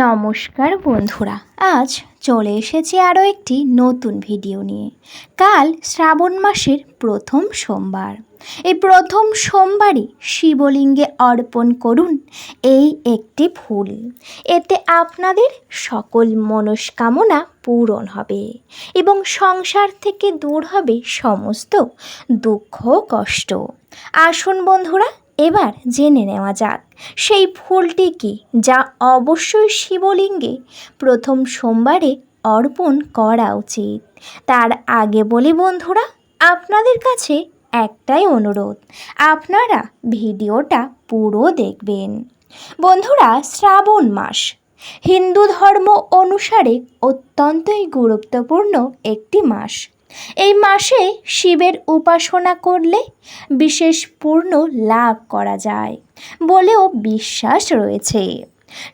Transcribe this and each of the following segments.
নমস্কার বন্ধুরা, আজ চলে এসেছি আরও একটি নতুন ভিডিও নিয়ে। কাল শ্রাবণ মাসের প্রথম সোমবার। এই প্রথম সোমবারই শিবলিঙ্গে অর্পণ করুন এই একটি ফুল। এতে আপনাদের সকল মনস্কামনা পূরণ হবে এবং সংসার থেকে দূর হবে সমস্ত দুঃখ কষ্ট। আসুন বন্ধুরা এবার জেনে নেওয়া যাক, সেই ফুলটি কি যা অবশ্যই শিবলিঙ্গে প্রথম সোমবারে অর্পণ করা উচিত? তার আগে বলি বন্ধুরা, আপনাদের কাছে একটাই অনুরোধ, আপনারা ভিডিওটা পুরো দেখবেন। বন্ধুরা, শ্রাবণ মাস হিন্দু ধর্ম অনুসারে অত্যন্তই গুরুত্বপূর্ণ একটি মাস। এই মাসে শিবের উপাসনা করলে বিশেষ পূর্ণ লাভ করা যায় বলেও বিশ্বাস রয়েছে।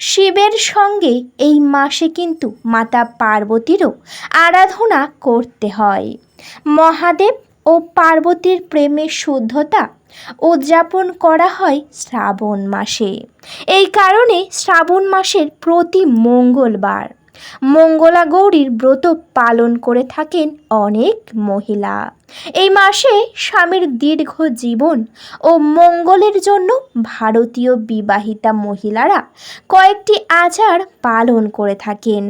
শিবের সঙ্গে এই মাসে কিন্তু মাতা পার্বতীরও আরাধনা করতে হয়। মহাদেব ও পার্বতীর প্রেমের শুদ্ধতা উদযাপন করা হয় শ্রাবণ মাসে। এই কারণে শ্রাবণ মাসের প্রতি মঙ্গলবার। মঙ্গলা গৌরীর ব্রত পালন করে থাকেন অনেক মহিলা। এই মাসে স্বামীর দীর্ঘ জীবন ও মঙ্গলের জন্য ভারতীয় বিবাহিতা মহিলারা কয়েকটি আচার পালন করে থাকেন।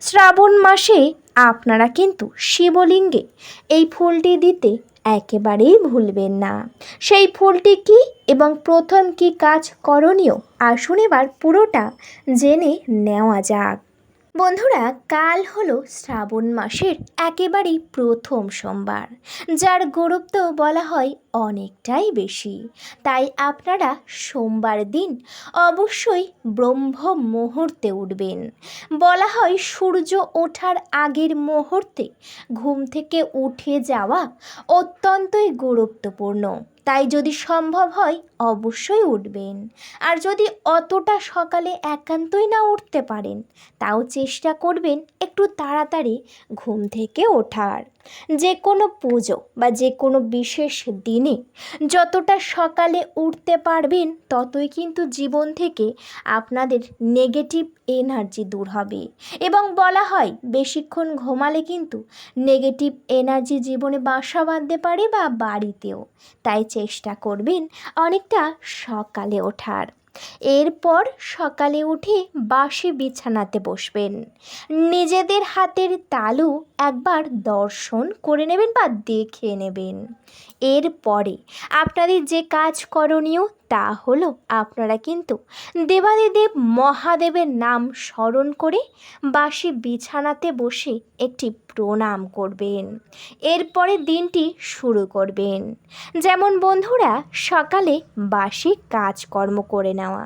শ্রাবণ মাসে আপনারা কিন্তু শিবলিঙ্গে এই ফুলটি দিতে একেবারেই ভুলবেন না। সেই ফুলটি কি এবং প্রথম কি কাজ করণীয়? আসুন এবার পুরোটা জেনে নেওয়া যাক। বন্ধুরা, কাল হলো শ্রাবণ মাসের একেবারেই প্রথম সোমবার, যার গুরুত্ব বলা হয় অনেকটাই বেশি। তাই আপনারা সোমবার দিন অবশ্যই ব্রহ্ম মুহূর্তে উঠবেন। বলা হয় সূর্য ওঠার আগের মুহূর্তে ঘুম থেকে উঠে যাওয়া অত্যন্তই গুরুত্বপূর্ণ। তাই যদি সম্ভব হয় অবশ্যই উঠবেন। আর যদি অতটা সকালে একান্তই না উঠতে পারেন, তাও চেষ্টা করবেন একটু তাড়াতাড়ি ঘুম থেকে ওঠার। যে কোনো পুজো বা যে কোনো বিশেষ দিনে যতটা সকালে উঠতে পারবেন, ততই কিন্তু জীবন থেকে আপনাদের নেগেটিভ এনার্জি দূর হবে। এবং বলা হয়, বেশিক্ষণ ঘুমালে কিন্তু নেগেটিভ এনার্জি জীবনে বাসা বাঁধতে পারে বা বাড়িতেও। তাই চেষ্টা করবেন অনেকটা সকালে ওঠার। এরপর সকালে উঠে বাসি বিছানাতে বসবেন। নিজেদের হাতের তালু একবার দর্শন করে নেবেন বা দেখে নেবেন। এরপরে আপনাদের যে কাজ করণীয় তা হলো আপনারা কিন্তু দেবাদিদেব মহাদেবের নাম স্মরণ করে বাসি বিছানাতে বসে একটি প্রণাম করবেন। এরপরে দিনটি শুরু করবেন। যেমন বন্ধুরা, সকালে বাসি কাজকর্ম করে নেওয়া।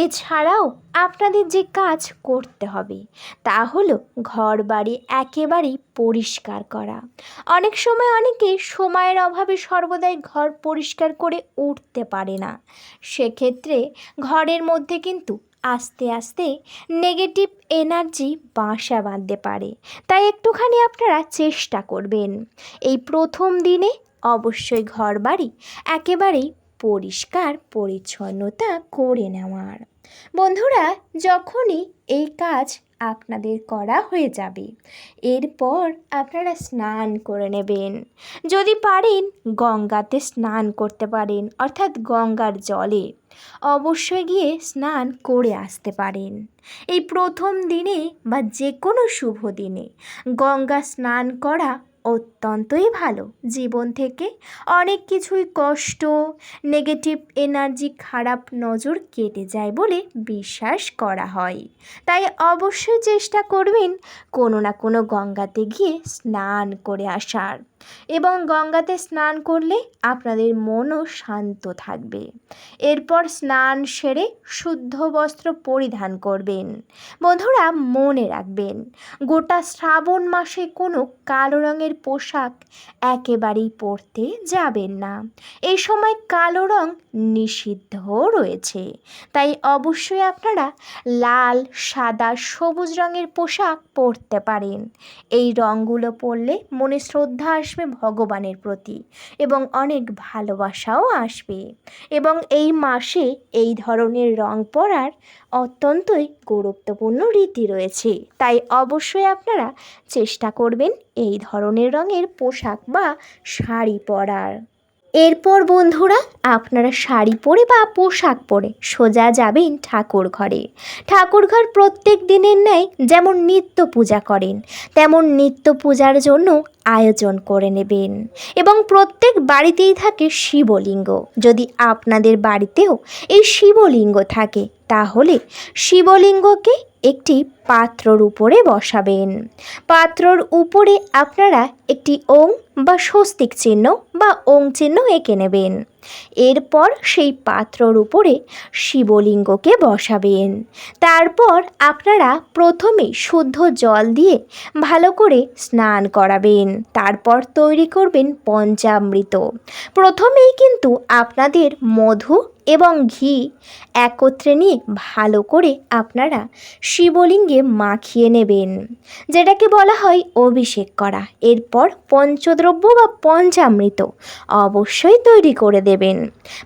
এছাড়াও আপনাদের যে কাজ করতে হবে তা হলো ঘর বাড়ি একেবারেই পরিষ্কার করা। অনেক সময় অনেকে সময়ের অভাবে সর্বদাই ঘর পরিষ্কার করে উঠতে পারে না। সেক্ষেত্রে ঘরের মধ্যে কিন্তু আস্তে আস্তে নেগেটিভ এনার্জি বাসা বাঁধতে পারে। তাই একটুখানি আপনারা চেষ্টা করবেন। এই প্রথম দিনে অবশ্যই ঘর বাড়ি একেবারেই পরিষ্কার পরিচ্ছন্নতা করে নেওয়ার। বন্ধুরা, যখনই এই কাজ আপনাদের করা হয়ে যাবে। এরপর আপনারা স্নান করে নেবেন। যদি পারেন গঙ্গাতে স্নান করতে পারেন, অর্থাৎ গঙ্গার জলে অবশ্যই গিয়ে স্নান করে আসতে পারেন। এই প্রথম দিনে বা যে কোনো শুভ দিনে গঙ্গা স্নান করা অত্যন্তই ভালো। জীবন থেকে অনেক কিছুই কষ্ট নেগেটিভ এনার্জি খারাপ নজর কেটে যায় বলে বিশ্বাস করা হয়। তাই অবশ্যই চেষ্টা করবেন কোনো না কোনো গঙ্গাতে গিয়ে স্নান করে আসার। এবং গঙ্গাতে স্নান করলে আপনাদের মনও শান্ত থাকবে। এরপর স্নান সেরে শুদ্ধ বস্ত্র পরিধান করবেন। বন্ধুরা, মনে রাখবেন, গোটা শ্রাবণ মাসে কোনো কালো রঙের পোশাক একেবারেই পরতে যাবেন না। এই সময় কালো রং নিষিদ্ধ রয়েছে। তাই অবশ্যই আপনারা লাল, সাদা, সবুজ রঙের পোশাক পরতে পারেন। এই রঙগুলো পরলে মনে শ্রদ্ধা আসবে ভগবানের প্রতি এবং অনেক ভালোবাসাও আসবে। এবং এই মাসে এই ধরনের রং পরার অত্যন্তই গুরুত্বপূর্ণ রীতি রয়েছে। তাই অবশ্যই আপনারা চেষ্টা করবেন এই ধরনের রঙের পোশাক বা শাড়ি পরার। এরপর বন্ধুরা, আপনারা শাড়ি পরে বা পোশাক পরে সোজা যাবেন ঠাকুর ঘরে ঠাকুর ঘর প্রত্যেক দিনের ন্যায় যেমন নিত্য পূজা করেন, তেমন নিত্য পূজার জন্য আয়োজন করে নেবেন। এবং প্রত্যেক বাড়িতেই থাকে শিবলিঙ্গ। যদি আপনাদের বাড়িতেও এই শিবলিঙ্গ থাকে, তাহলে শিবলিঙ্গকে একটি পাত্রর উপরে বসাবেন। পাত্রর উপরে আপনারা একটি ওং বা স্বস্তিক চিহ্ন বা ওং চিহ্ন এঁকে নেবেন। এরপর সেই পাত্রর উপরে শিবলিঙ্গকে বসাবেন। তারপর আপনারা প্রথমে শুদ্ধ জল দিয়ে ভালো করে স্নান করাবেন। তারপর তৈরি করবেন পঞ্চামৃত। প্রথমেই কিন্তু আপনাদের মধু এবং ঘি একত্রে নিয়ে ভালো করে আপনারা শিবলিঙ্গে মাখিয়ে নেবেন, যেটাকে বলা হয় অভিষেক করা। এরপর পঞ্চদ্রব্য বা পঞ্চামৃত অবশ্যই তৈরি করে দেবেন।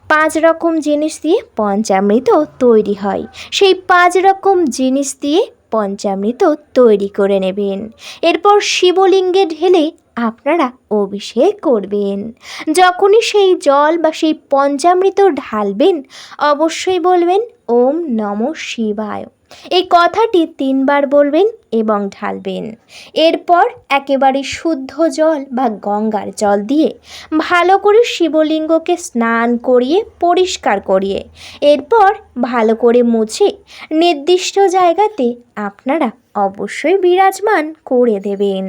পাঁচ রকম জিনিস দিয়ে পঞ্চামৃত তৈরি হয়। সেই পাঁচ রকম জিনিস দিয়ে পঞ্চামৃত তৈরি করে নেবেন। এরপর শিবলিঙ্গে ঢেলে আপনারা অভিষেক করবেন। যখনই সেই জল বা সেই পঞ্চামৃত ঢালবেন, অবশ্যই বলবেন, ওম নম শিবায়। এই কথাটি তিনবার বলবেন এবং ঢালবেন। এরপর একেবারে শুদ্ধ জল বা গঙ্গার জল দিয়ে ভালো করে শিবলিঙ্গকে স্নান করিয়ে, পরিষ্কার করিয়ে, এরপর ভালো করে মুছে নির্দিষ্ট জায়গাতে আপনারা অবশ্যই বিরাজমান করে দেবেন।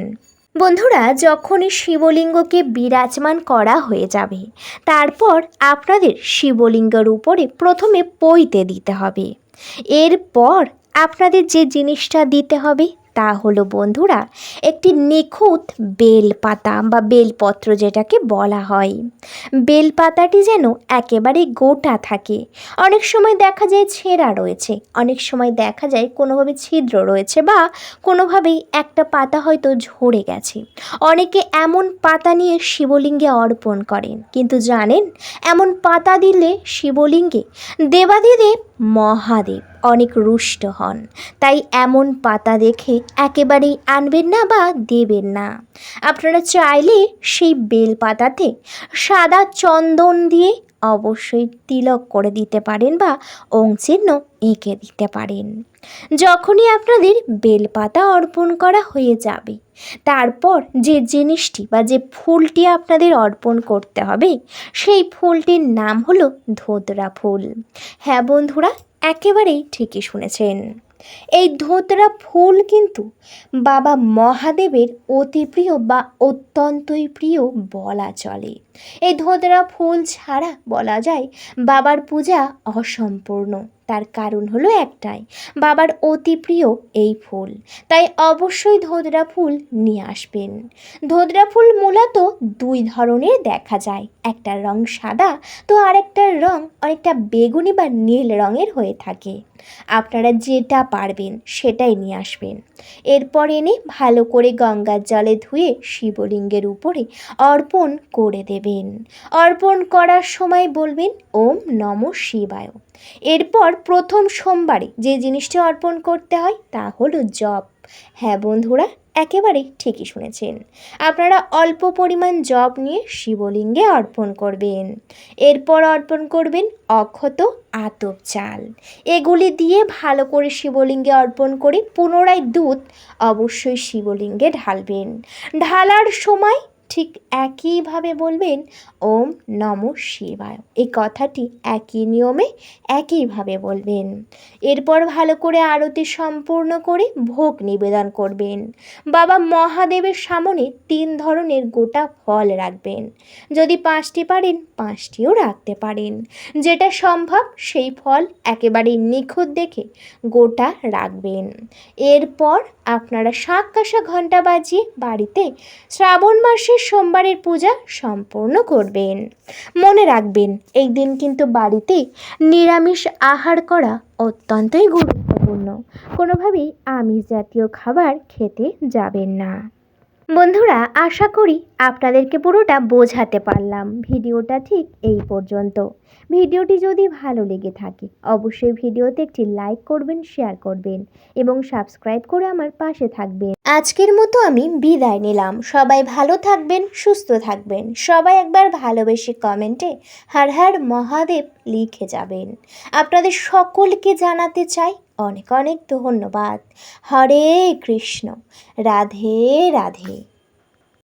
বন্ধুরা, যখনই শিবলিঙ্গকে বিরাজমান করা হয়ে যাবে, তারপর আপনাদের শিবলিঙ্গের উপরে প্রথমে পইতে দিতে হবে। এরপর আপনাদের যে জিনিসটা দিতে হবে তা হলো বন্ধুরা একটি নিখুঁত বেলপাতা বা বেলপত্র যেটাকে বলা হয়। বেলপাতাটি যেন একেবারে গোটা থাকে। অনেক সময় দেখা যায় ছেঁড়া রয়েছে, অনেক সময় দেখা যায় কোনোভাবে ছিদ্র রয়েছে বা কোনোভাবেই একটা পাতা হয়তো ঝরে গেছে। অনেকে এমন পাতা নিয়ে শিবলিঙ্গে অর্পণ করেন, কিন্তু জানেন এমন পাতা দিলে শিবলিঙ্গে দেবাদিদেব মহাদেব অনেক রুষ্ট হন। তাই এমন পাতা দেখে একেবারেই আনবেন না বা দেবেন না। আপনারা চাইলে সেই বেল পাতাতে সাদা চন্দন দিয়ে অবশ্যই তিলক করে দিতে পারেন বা অংচিহ্ন এঁকে দিতে পারেন। যখনই আপনাদের বেলপাতা অর্পণ করা হয়ে যাবে, তারপর যে জিনিসটি বা যে ফুলটি আপনাদের অর্পণ করতে হবে, সেই ফুলটির নাম হলো ধোতরা ফুল। হ্যাঁ বন্ধুরা, একেবারেই ঠিকই শুনেছেন। এই ধোতরা ফুল কিন্তু বাবা মহাদেবের অতি প্রিয় বা অত্যন্তই প্রিয় বলা চলে। এই ধোতরা ফুল ছাড়া বলা যায় বাবার পূজা অসম্পূর্ণ। তার কারণ হলো একটাই, বাবার অতি প্রিয় এই ফুল। তাই অবশ্যই ধোদরা ফুল নিয়ে আসবেন। ধোদরা ফুল মূলত দুই ধরনের দেখা যায়, একটা রং সাদা তো আরেকটার রং অনেকটা বেগুনি বা নীল রঙের হয়ে থাকে। আপনারা যেটা পারবেন সেটাই নিয়ে আসবেন। এরপর এনে ভালো করে গঙ্গার জলে ধুয়ে শিবলিঙ্গের উপরে অর্পণ করে দেবেন। অর্পণ করার সময় বলবেন, ওম নম শিবায়। এরপর প্রথম সোমবারে যে জিনিসটি অর্পণ করতে হয়, তা হলো জব হ্যাঁ বন্ধুরা, একেবারে ঠিকই শুনেছেন। আপনারা অল্প পরিমাণ জব নিয়ে শিবলিঙ্গে অর্পণ করবেন। এরপর অর্পণ করবেন অক্ষত আতপ চাল। এগুলি দিয়ে ভালো করে শিবলিঙ্গে অর্পণ করে পুনরায় দুধ অবশ্যই শিবলিঙ্গে ঢালবেন। ঢালার সময় ঠিক একইভাবে বলবেন, ওম নম শিবায়। এই কথাটি একই নিয়মে একইভাবে বলবেন। এরপর ভালো করে আরতি সম্পূর্ণ করে ভোগ নিবেদন করবেন। বাবা মহাদেবের সামনে তিন ধরনের গোটা ফল রাখবেন। যদি পাঁচটি পারেন, পাঁচটিও রাখতে পারেন। যেটা সম্ভব, সেই ফল একেবারে নিখুঁত দেখে গোটা রাখবেন। এরপর আপনারা কাঁসা ঘণ্টা বাজিয়ে বাড়িতে শ্রাবণ মাসের সোমবারের পূজা সম্পূর্ণ করবেন। মনে রাখবেন, এই দিন কিন্তু বাড়িতে নিরামিষ আহার করা অত্যন্তই গুরুত্বপূর্ণ। কোনোভাবেই আমিষ জাতীয় খাবার খেতে যাবেন না। বন্ধুরা, আশা করি আপনাদেরকে পুরোটা বোঝাতে পারলাম। ভিডিওটা ঠিক এই পর্যন্ত। ভিডিওটি যদি ভালো লেগে থাকে, অবশ্যই ভিডিওতে একটি লাইক করবেন, শেয়ার করবেন এবং সাবস্ক্রাইব করে আমার পাশে থাকবেন। আজকের মতো আমি বিদায় নিলাম। সবাই ভালো থাকবেন, সুস্থ থাকবেন। সবাই একবার ভালোবেসে কমেন্টে হার হার মহাদেব লিখে যাবেন। আপনাদের সকলকে জানাতে চাই অনেক অনেক ধন্যবাদ। হরে কৃষ্ণ। রাধে রাধে।